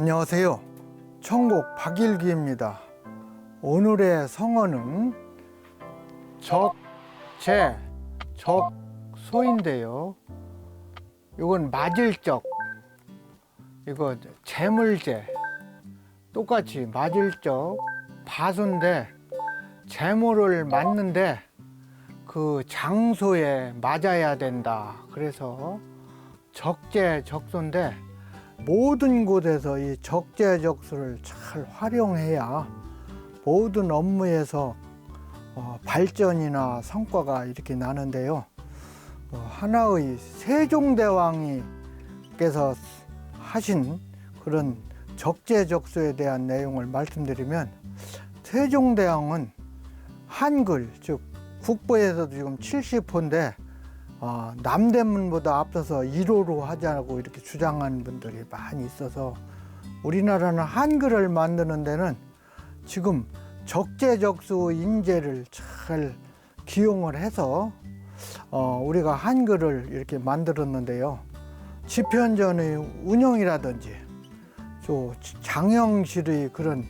안녕하세요. 천곡 박일기입니다. 오늘의 성어는 적재, 적소인데요. 이건 맞을 적, 이거 재물제, 똑같이 맞을 적, 바수인데 재물을 맞는데 그 장소에 맞아야 된다. 그래서 적재 적소인데 모든 곳에서 이 적재적소를 잘 활용해야 모든 업무에서 어, 발전이나 성과가 이렇게 나는데요. 어, 하나의 세종대왕이께서 하신 그런 적재적소에 대한 내용을 말씀드리면 세종대왕은 한글 즉 국보에서도 지금 70호인데 어, 남대문보다 앞서서 1호로 하자고 이렇게 주장하는 분들이 많이 있어서 우리나라는 한글을 만드는 데는 지금 적재적소 인재를 잘 기용을 해서 어, 우리가 한글을 이렇게 만들었는데요. 집현전의 운영이라든지 또 장영실의 그런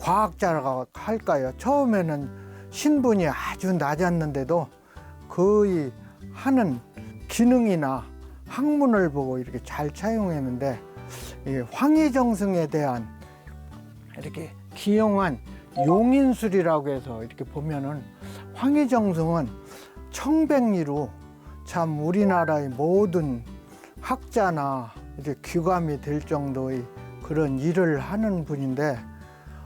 과학자라고 할까요? 처음에는 신분이 아주 낮았는데도 거의 하는 기능이나 학문을 보고 이렇게 잘 차용했는데 이 황희정승에 대한 이렇게 기용한 용인술이라고 해서 이렇게 보면은 황희정승은 청백리로 참 우리나라의 모든 학자나 이제 귀감이 될 정도의 그런 일을 하는 분인데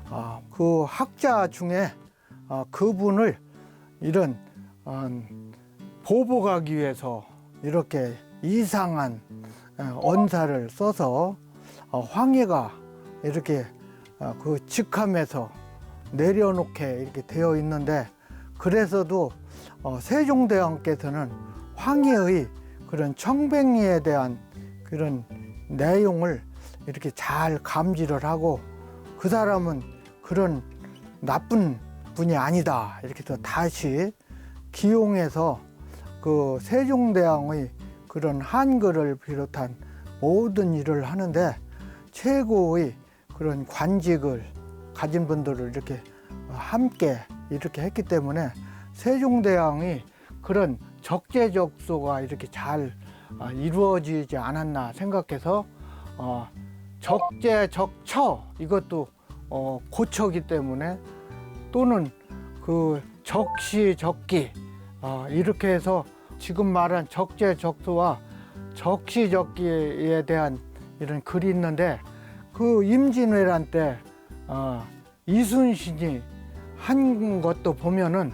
아, 그 학자 중에 아, 그분을 이런 어, 보복하기 위해서 이렇게 이상한 어, 언사를 써서 어, 황해가 이렇게 어, 그 직함에서 내려놓게 이렇게 되어 있는데 그래서도 어, 세종대왕께서는 황해의 그런 청백리에 대한 그런 내용을 이렇게 잘 감지를 하고 그 사람은 그런 나쁜 분이 아니다. 이렇게 또 다시 기용해서 그 세종대왕의 그런 한글을 비롯한 모든 일을 하는데 최고의 그런 관직을 가진 분들을 이렇게 함께 이렇게 했기 때문에 세종대왕이 그런 적재적소가 이렇게 잘 아, 이루어지지 않았나 생각해서 어, 적재적처 이것도 어, 고처기 때문에 또는 그 적시적기 어, 이렇게 해서 지금 말한 적재적소와 적시적기에 대한 이런 글이 있는데 그 임진왜란 때 어, 이순신이 한 것도 보면은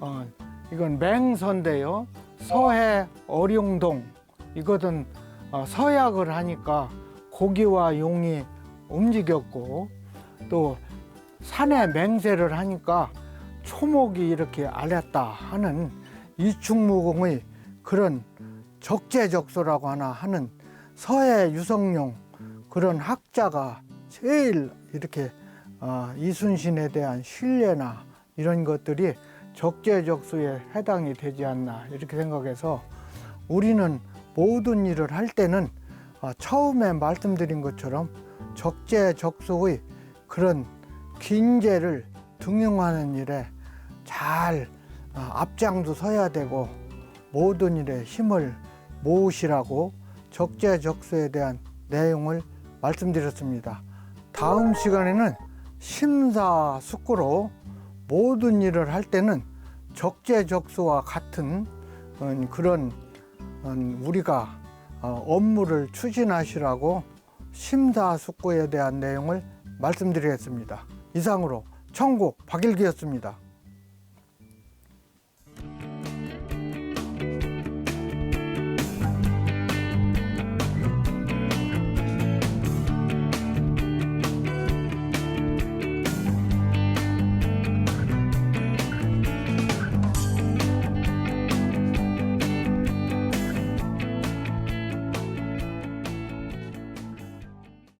어, 이건 맹서인데요. 서해 어룡동. 이것은 어, 서약을 하니까 고기와 용이 움직였고 또 산에 맹세를 하니까 초목이 이렇게 알렸다 하는 이충무공의 그런 적재적소라고 하나 하는 서해 유성룡 그런 학자가 제일 이렇게 어, 이순신에 대한 신뢰나 이런 것들이 적재적소에 해당이 되지 않나 이렇게 생각해서 우리는 모든 일을 할 때는 어, 처음에 말씀드린 것처럼 적재적소의 그런 긴제를 등용하는 일에 잘 어, 앞장도 서야 되고 모든 일에 힘을 모으시라고 적재적소에 대한 내용을 말씀드렸습니다. 다음 시간에는 심사숙고로 모든 일을 할 때는 적재적소와 같은 음, 그런 음, 우리가 어, 업무를 추진하시라고 심사숙고에 대한 내용을 말씀드리겠습니다. 이상으로 청곡 박일기였습니다.